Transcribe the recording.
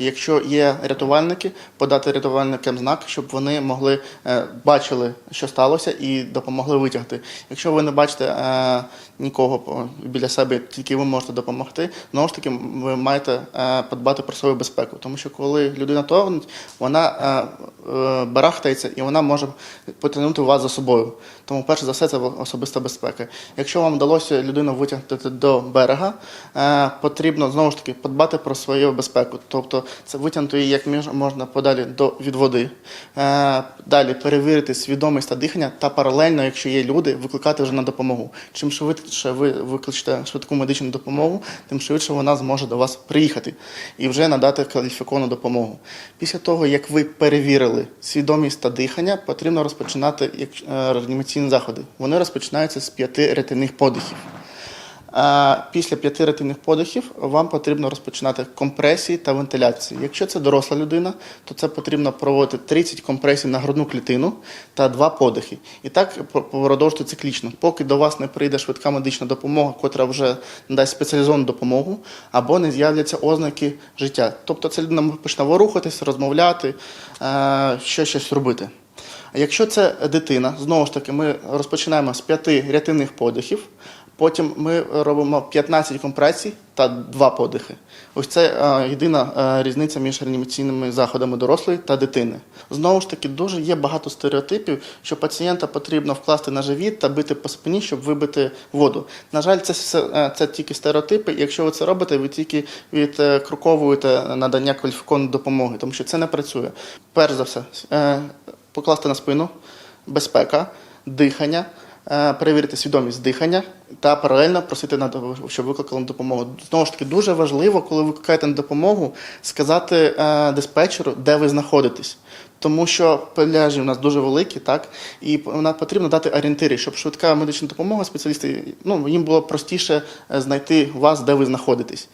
Якщо є рятувальники, подати рятувальникам знак, щоб вони могли е, бачили, що сталося, і допомогли витягти. Якщо ви не бачите е, нікого біля себе, тільки ви можете допомогти. Знову ж таки, ви маєте е, подбати про свою безпеку, тому що коли людина тонуть, вона е, е, барахтається і вона може потягнути вас за собою. Тому, перш за все, це особиста безпека. Якщо вам вдалося людину витягнути до берега, е, потрібно знову ж таки подбати про свою безпеку. Тобто це витягнути її як можна подалі до від води. Е, Далі перевірити свідомість та дихання та паралельно, якщо є люди, викликати вже на допомогу. Чим швидше ви викличете швидку медичну допомогу, тим швидше вона зможе до вас приїхати і вже надати кваліфіковану допомогу. Після того, як ви перевірили свідомість та дихання, потрібно розпочинати е, реанімаційні заходи. Вони розпочинаються з п'яти ретельних подихів. Після п'яти ретельних подихів вам потрібно розпочинати компресії та вентиляції. Якщо це доросла людина, то це потрібно проводити 30 компресій на грудну клітину та два подихи. І так продовжувати циклічно, поки до вас не прийде швидка медична допомога, котра вже надасть спеціалізовану допомогу, або не з'являться ознаки життя. Тобто ця людина почне ворухатись, розмовляти, що щось робити. А якщо це дитина, знову ж таки, ми розпочинаємо з п'яти рятівних подихів. Потім ми робимо 15 компресій та два подихи. Ось це е, єдина е, різниця між реанімаційними заходами дорослої та дитини. Знову ж таки, дуже є багато стереотипів, що пацієнта потрібно вкласти на живіт та бити по спині, щоб вибити воду. На жаль, це, все- е, це тільки стереотипи. Якщо ви це робите, ви тільки відкроковуєте надання кваліфікованої допомоги, тому що це не працює. Перш за все, покласти на спину, безпека, дихання, перевірити свідомість дихання та паралельно просити на щоб викликали допомогу. Знову ж таки, дуже важливо, коли викликаєте на допомогу, сказати е, диспетчеру, де ви знаходитесь. Тому що пляжі у нас дуже великі, так і вона потрібно дати орієнтири, щоб швидка медична допомога, спеціалісти, ну їм було простіше е, знайти вас, де ви знаходитесь.